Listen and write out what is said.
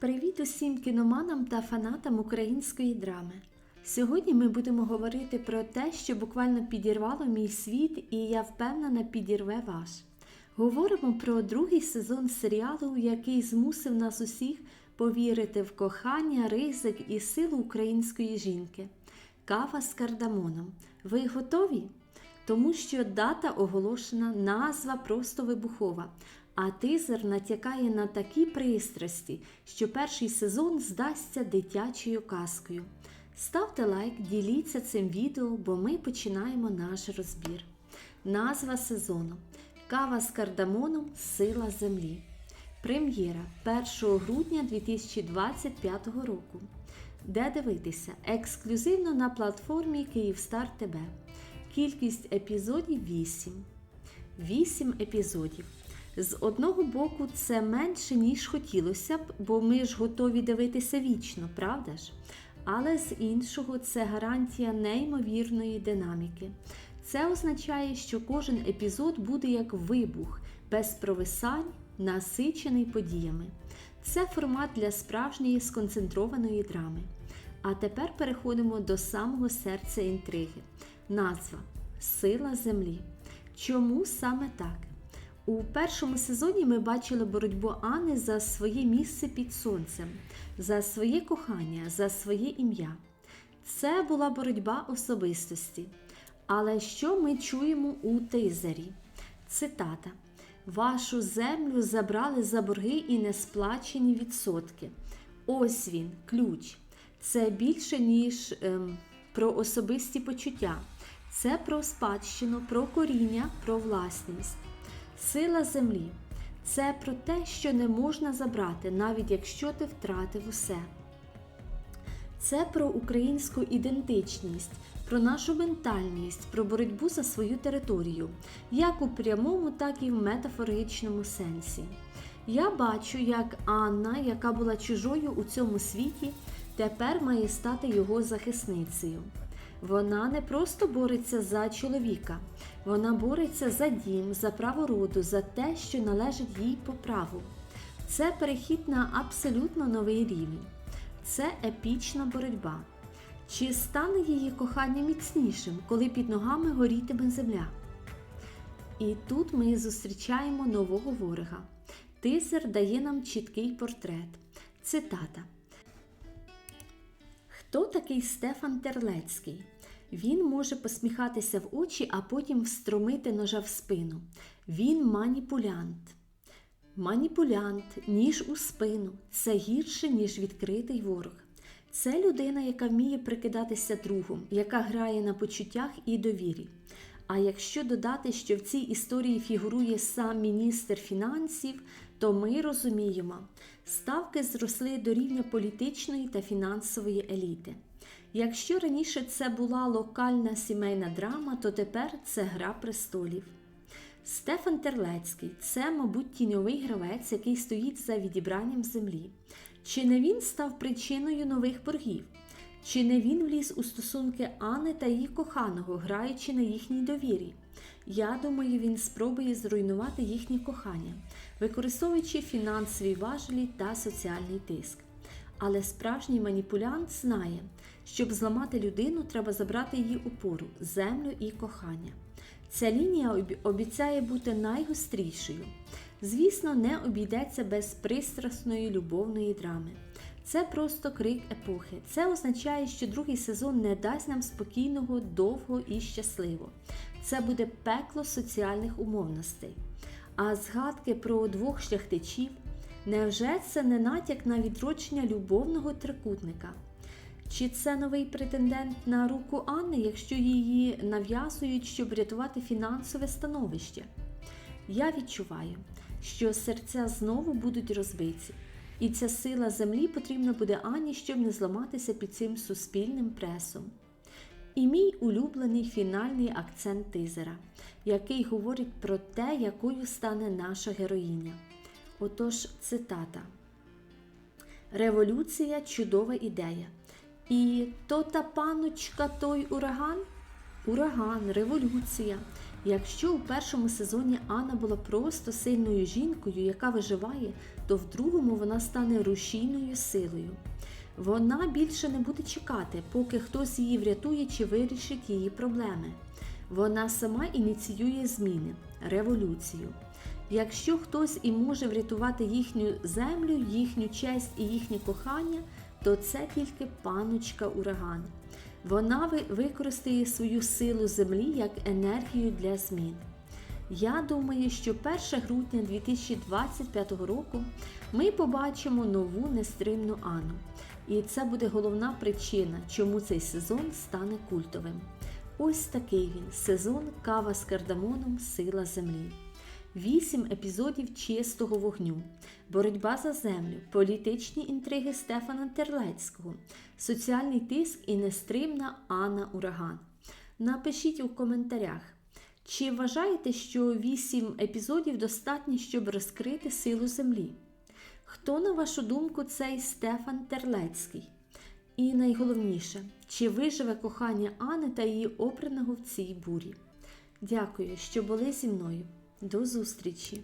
Привіт усім кіноманам та фанатам української драми. Сьогодні ми будемо говорити про те, що буквально підірвало мій світ, і я впевнена підірве ваш. Говоримо про другий сезон серіалу, який змусив нас усіх повірити в кохання, ризик і силу української жінки. Кава з кардамоном. Ви готові? Тому що дата оголошена, назва просто вибухова, а тизер натякає на такі пристрасті, що перший сезон здасться дитячою казкою. Ставте лайк, діліться цим відео, бо ми починаємо наш розбір. Назва сезону Кава з кардамоном Сила землі. Прем'єра 1 грудня 2025 року. Де дивитися? Ексклюзивно на платформі Київстар ТБ. Кількість епізодів 8. 8 епізодів. З одного боку, це менше, ніж хотілося б, бо ми ж готові дивитися вічно, правда ж? Але з іншого, це гарантія неймовірної динаміки. Це означає, що кожен епізод буде як вибух, без провисань, насичений подіями. Це формат для справжньої сконцентрованої драми. А тепер переходимо до самого серця інтриги. Назва Сила Землі. Чому саме так? У першому сезоні ми бачили боротьбу Ани за своє місце під сонцем, за своє кохання, за своє ім'я. Це була боротьба особистості. Але що ми чуємо у тизері? Цитата: Вашу землю забрали за борги і несплачені відсотки. Ось він, ключ. Це більше, ніж ем, про особисті почуття. Це про спадщину, про коріння, про власність. Сила землі це про те, що не можна забрати, навіть якщо ти втратив усе. Це про українську ідентичність, про нашу ментальність, про боротьбу за свою територію, як у прямому, так і в метафоричному сенсі. Я бачу, як Анна, яка була чужою у цьому світі, тепер має стати його захисницею. Вона не просто бореться за чоловіка, вона бореться за дім, за право роду, за те, що належить їй по праву. Це перехід на абсолютно новий рівень. Це епічна боротьба. Чи стане її кохання міцнішим, коли під ногами горітиме земля? І тут ми зустрічаємо нового ворога. Тизер дає нам чіткий портрет. Цитата. Хто такий Стефан Терлецький? Він може посміхатися в очі, а потім встромити ножа в спину. Він маніпулянт. Маніпулянт, ніж у спину це гірше, ніж відкритий ворог. Це людина, яка вміє прикидатися другом, яка грає на почуттях і довірі. А якщо додати, що в цій історії фігурує сам міністр фінансів, то ми розуміємо, ставки зросли до рівня політичної та фінансової еліти. Якщо раніше це була локальна сімейна драма, то тепер це гра престолів. Стефан Терлецький це, мабуть, тіньовий гравець, який стоїть за відібранням землі. Чи не він став причиною нових боргів? Чи не він вліз у стосунки Анни та її коханого, граючи на їхній довірі? Я думаю, він спробує зруйнувати їхнє кохання, використовуючи фінансові важелі та соціальний тиск. Але справжній маніпулянт знає, щоб зламати людину, треба забрати її опору, землю і кохання. Ця лінія обіцяє бути найгострішою. Звісно, не обійдеться без пристрасної любовної драми. Це просто крик епохи. Це означає, що другий сезон не дасть нам спокійного, довго і щасливо. Це буде пекло соціальних умовностей. А згадки про двох шляхтичів невже це не натяк на відродження любовного трикутника? Чи це новий претендент на руку Анни, якщо її нав'язують, щоб врятувати фінансове становище? Я відчуваю, що серця знову будуть розбиті, і ця сила землі потрібна буде Ані, щоб не зламатися під цим суспільним пресом. І мій улюблений фінальний акцент тизера, який говорить про те, якою стане наша героїня. Отож, цитата. Революція чудова ідея. І то та паночка той ураган? Ураган, революція. Якщо у першому сезоні Анна була просто сильною жінкою, яка виживає, то в другому вона стане рушійною силою. Вона більше не буде чекати, поки хтось її врятує чи вирішить її проблеми. Вона сама ініціює зміни, революцію. Якщо хтось і може врятувати їхню землю, їхню честь і їхнє кохання, то це тільки паночка ураган. Вона використає свою силу землі як енергію для змін. Я думаю, що 1 грудня 2025 року ми побачимо нову нестримну Анну. І це буде головна причина, чому цей сезон стане культовим. Ось такий він сезон Кава з кардамоном Сила землі. Вісім епізодів чистого вогню, боротьба за землю, політичні інтриги Стефана Терлецького, соціальний тиск і нестримна Анна Ураган. Напишіть у коментарях, чи вважаєте, що вісім епізодів достатньо, щоб розкрити силу землі? Хто, на вашу думку, цей Стефан Терлецький? І найголовніше, чи виживе кохання Анни та її обраного в цій бурі? Дякую, що були зі мною. До зустрічі!